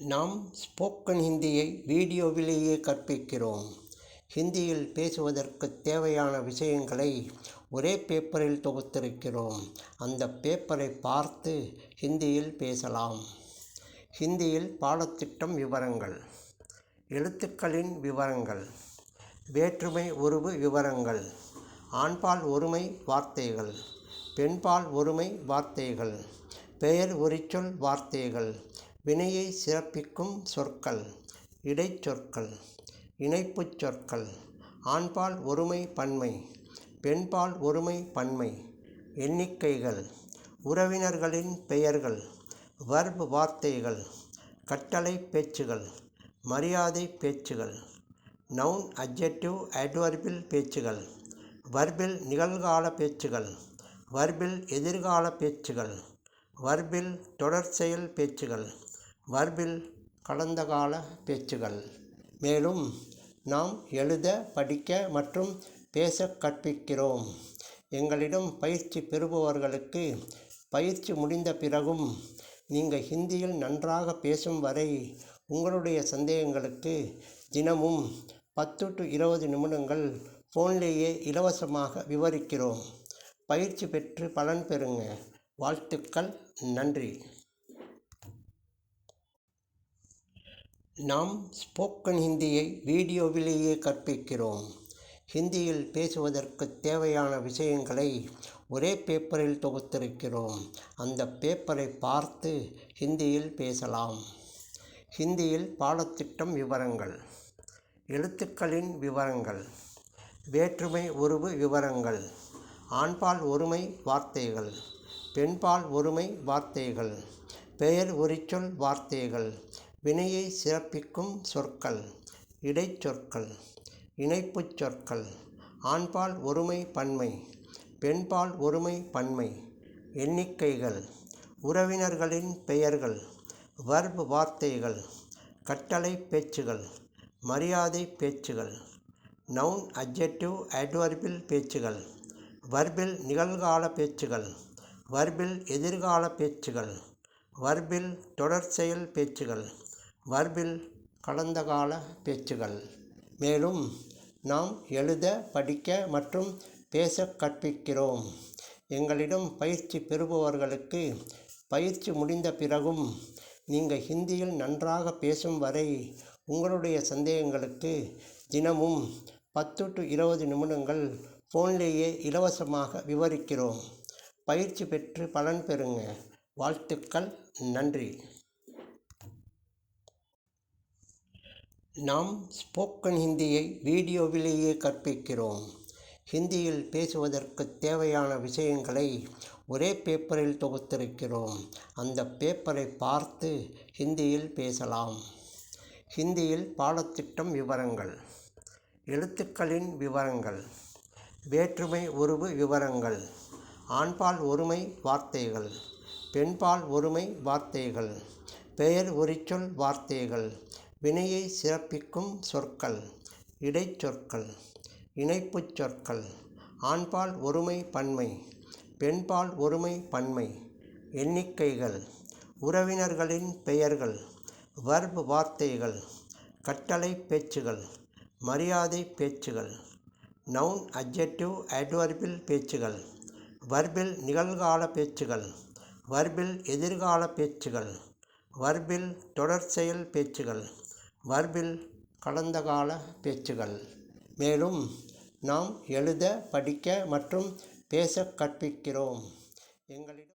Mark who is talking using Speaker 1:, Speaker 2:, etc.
Speaker 1: நாம் ஸ்போக்கன் ஹிந்தியை வீடியோவிலேயே கற்பிக்கிறோம். ஹிந்தியில் பேசுவதற்குத் தேவையான விஷயங்களை ஒரே பேப்பரில் தொகுத்திருக்கிறோம். அந்த பேப்பரை பார்த்து ஹிந்தியில் பேசலாம். ஹிந்தியில் பாடத்திட்டம் விவரங்கள். எழுத்துக்களின் விவரங்கள். வேற்றுமை உருவு விவரங்கள். ஆண்பால் ஒருமை வார்த்தைகள். பெண்பால் ஒருமை வார்த்தைகள். பெயர் உரிச்சொல் வார்த்தைகள். வினையை சிறப்பிக்கும் சொற்கள் இடைச்சொற்கள் இணைப்புச் சொற்கள் ஆண்பால் ஒருமை பன்மை பெண்பால் ஒருமை பன்மை எண்ணிக்கைகள் உறவினர்களின் பெயர்கள் வர்ப் வார்த்தைகள் கட்டளை பேச்சுகள் மரியாதை பேச்சுகள் நவுன் அப்ஜெக்டிவ் அட்வர்பில் பேச்சுகள் வர்பில் நிகழ்கால பேச்சுகள் வர்பில் எதிர்கால பேச்சுகள் வர்பில் தொடர்ச்செயல் பேச்சுகள் வர்பில் கடந்த கால பேச்சுகள். மேலும் நாம் எழுத படிக்க மற்றும் பேச கற்பிக்கிறோம். எங்களிடம் பயிற்சி பெறுபவர்களுக்கு பயிற்சி முடிந்த பிறகும் நீங்கள் ஹிந்தியில் நன்றாக பேசும் வரை உங்களுடைய சந்தேகங்களுக்கு தினமும் பத்து டு இருபது நிமிடங்கள் ஃபோன்லேயே இலவசமாக விவரிக்கிறோம். பயிற்சி பெற்று பலன் பெறுங்க. வாழ்த்துக்கள். நன்றி. நாம் ஸ்போக்கன் ஹிந்தியை வீடியோவிலேயே கற்பிக்கிறோம். ஹிந்தியில் பேசுவதற்குத் தேவையான விஷயங்களை ஒரே பேப்பரில் தொகுத்திருக்கிறோம். அந்த பேப்பரை பார்த்து ஹிந்தியில் பேசலாம். ஹிந்தியில் பாடத்திட்டம் விவரங்கள். எழுத்துக்களின் விவரங்கள். வேற்றுமை உருவு விவரங்கள். ஆண்பால் ஒருமை வார்த்தைகள். பெண்பால் ஒருமை வார்த்தைகள். பெயர் உரிச்சொல் வார்த்தைகள். வினையை சிறப்பிக்கும் சொற்கள் இடைச்சொற்கள் இணைப்புச் சொற்கள் ஆண்பால் ஒருமை பன்மை பெண்பால் ஒருமை பன்மை எண்ணிக்கைகள் உறவினர்களின் பெயர்கள் வர்ப் வார்த்தைகள் கட்டளை பேச்சுகள் மரியாதை பேச்சுகள் நவுன் அப்ஜெக்டிவ் அட்வர்பில் பேச்சுகள் வர்பில் நிகழ்கால பேச்சுகள் வர்பில் எதிர்கால பேச்சுகள் வர்பில் தொடர்ச்செயல் பேச்சுகள் வர்பில் கடந்த கால பேச்சுகள். மேலும் நாம் எழுத படிக்க மற்றும் பேச கற்பிக்கிறோம். எங்களிடம் பயிற்சி பெறுபவர்களுக்கு பயிற்சி முடிந்த பிறகும் நீங்கள் ஹிந்தியில் நன்றாக பேசும் வரை உங்களுடைய சந்தேகங்களுக்கு தினமும் பத்து டு இருபது நிமிடங்கள் ஃபோன்லேயே இலவசமாக விவரிக்கிறோம். பயிற்சி பெற்று பலன் பெறுங்க. வாழ்த்துக்கள். நன்றி. நாம் ஸ்போக்கன் ஹிந்தியை வீடியோவிலேயே கற்பிக்கிறோம். ஹிந்தியில் பேசுவதற்குத் தேவையான விஷயங்களை ஒரே பேப்பரில் தொகுத்திருக்கிறோம். அந்த பேப்பரை பார்த்து ஹிந்தியில் பேசலாம். ஹிந்தியில் பாடத்திட்டம் விவரங்கள். எழுத்துக்களின் விவரங்கள். வேற்றுமை உருவு விவரங்கள். ஆண்பால் ஒருமை வார்த்தைகள். பெண்பால் ஒருமை வார்த்தைகள். பெயர் உரிச்சொல் வார்த்தைகள். வினையை சிறப்பிக்கும் சொற்கள் இடைச்சொற்கள் இணைப்புச் சொற்கள் ஆண்பால் ஒருமை பன்மை பெண்பால் ஒருமை பன்மை எண்ணிக்கைகள் உறவினர்களின் பெயர்கள் வர்ப் வார்த்தைகள் கட்டளை பேச்சுகள் மரியாதை பேச்சுகள் நவுன் அப்ஜெக்டிவ் அட்வர்பில் பேச்சுகள் வர்பில் நிகழ்கால பேச்சுகள் வர்பில் எதிர்கால பேச்சுகள் வர்பில் தொடர்ச்செயல் பேச்சுகள் மர்பில் கடந்த கால பேச்சுகள். மேலும் நாம் எழுத படிக்க மற்றும் பேச கற்பிக்கிறோம். எங்களிடம்